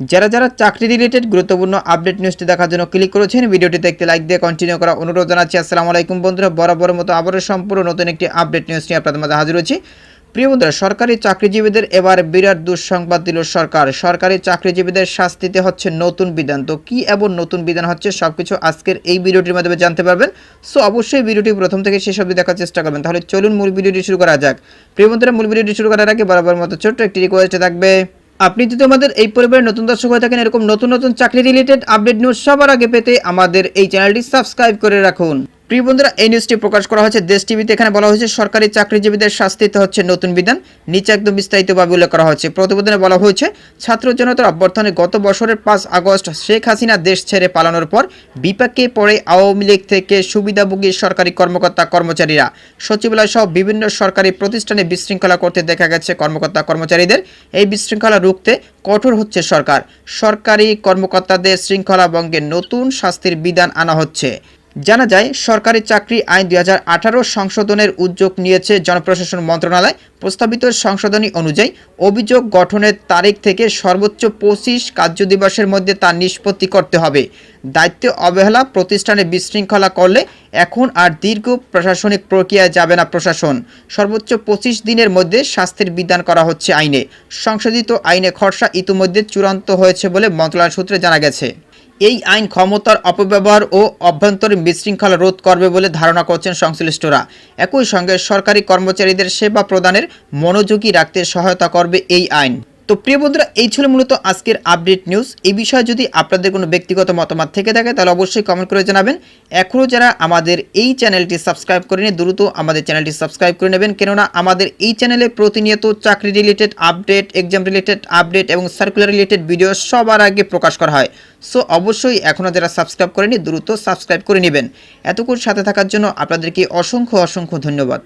যারা যারা চাকরি রিলেটেড গুরুত্বপূর্ণ আপডেট নিউজটি দেখার জন্য ক্লিক করেছেন ভিডিওটি দেখতে লাইক দিয়ে কন্টিনিউ করা অনুরোধ জানাচ্ছি। আসসালামু আলাইকুম বন্ধুরা, বরাবর মতো আবারও সম্পূর্ণ নতুন একটি আপডেট নিউজ নিয়ে আপনাদের মাঝে হাজির হচ্ছি প্রিয় বন্ধুরা, সরকারি চাকরিজীবীদের এবার বিরাট দুঃসংবাদ দিল সরকার। সরকারি চাকরিজীবীদের শাস্তিতে হচ্ছে নতুন বিধান। তো কি এমন নতুন বিধান হচ্ছে, সবকিছু আজকের এই ভিডিওটির মাধ্যমে জানতে পারবেন। সো অবশ্যই ভিডিওটি প্রথম থেকে শেষ অবধি দেখার চেষ্টা করবেন। তাহলে চলুন মূল ভিডিওটি শুরু করা যাক। প্রিয় বন্ধুরা, মূল ভিডিওটি শুরু করার আগে বরাবর মতো ছোট্ট একটি রিকোয়েস্ট থাকবে। আপনি যদি আমাদের এই পরিবারের নতুন দর্শক হয়ে থাকেন, এরকম নতুন নতুন চাকরি রিলেটেড আপডেট নিউজ সবার আগে পেতে আমাদের এই চ্যানেলটি সাবস্ক্রাইব করে রাখুন। প্রিয় বন্ধুরা, এই নিউজটি প্রকাশ করা হয়েছে দেশ টিভিতে। এখানে বলা হয়েছে, সরকারি চাকরিজীবীদের শাস্তিতে হচ্ছে নতুন বিধান। নিচে একদম বিস্তারিতভাবে উল্লেখ করা হয়েছে। প্রতিবেদনে বলা হয়েছে, ছাত্র জনতার অভ্যর্থনে গত বছরের পাঁচ আগস্ট শেখ হাসিনা দেশ ছেড়ে পালানোর পর বিপাকে পড়ে আওয়ামী লীগ থেকে সুবিধাভোগী সরকারি কর্মকর্তা কর্মচারীরা। সচিবালয় সহ বিভিন্ন সরকারি প্রতিষ্ঠানে বিশৃঙ্খলা করতে দেখা গেছে কর্মকর্তা কর্মচারীদের। এই বিশৃঙ্খলা রুখতে কঠোর হচ্ছে সরকার। সরকারি কর্মকর্তাদের শৃঙ্খলা ভঙ্গে নতুন শাস্তির বিধান আনা হচ্ছে। জানা যায়, সরকারি চাকরি আইন দুই হাজার আঠারো সংশোধনের উদ্যোগ নিয়েছে জনপ্রশাসন মন্ত্রণালয়। প্রস্তাবিত সংশোধনী অনুযায়ী, অভিযোগ গঠনের তারিখ থেকে সর্বোচ্চ পঁচিশ কার্যদিবসের মধ্যে তা নিষ্পত্তি করতে হবে। দায়িত্ব অবহেলা প্রতিষ্ঠানে বিশৃঙ্খলা করলে এখন আর দীর্ঘ প্রশাসনিক প্রক্রিয়ায় যাবে না প্রশাসন। সর্বোচ্চ পঁচিশ দিনের মধ্যে শাস্তির বিধান করা হচ্ছে আইনে। সংশোধিত আইনে খরচা ইতিমধ্যে চূড়ান্ত হয়েছে বলে মন্ত্রণালয় সূত্রে জানা গেছে। এই আইন ক্ষমতার অপব্যবহার ও অভ্যন্তরীণ বিশৃঙ্খলা রোধ করবে বলে ধারণা করছেন সংশ্লিষ্টরা। একই সঙ্গে সরকারি কর্মচারীদের সেবা প্রদানের মনোযোগী রাখতে সহায়তা করবে এই আইন। তো প্রিয় বন্ধুরা, এই ছিল মূলত আজকের আপডেট নিউজ এই বিষয়ে যদি আপনাদের কোনো ব্যক্তিগত মতামত থেকে থাকে, তাহলে অবশ্যই কমেন্ট করে জানাবেন। এখনও যারা আমাদের এই চ্যানেলটি সাবস্ক্রাইব করেনি, দ্রুত আমাদের চ্যানেলটি সাবস্ক্রাইব করে নেবেন। কেননা আমাদের এই চ্যানেলে প্রতিনিয়ত চাকরি related update exam related update এবং সার্কুলার রিলেটেড ভিডিও সবার আগে প্রকাশ করা হয়। সো অবশ্যই এখনও যারা সাবস্ক্রাইব করেনি, দ্রুত সাবস্ক্রাইব করে নেবেন। এতক্ষণ সাথে থাকার জন্য আপনাদেরকে অসংখ্য অসংখ্য ধন্যবাদ।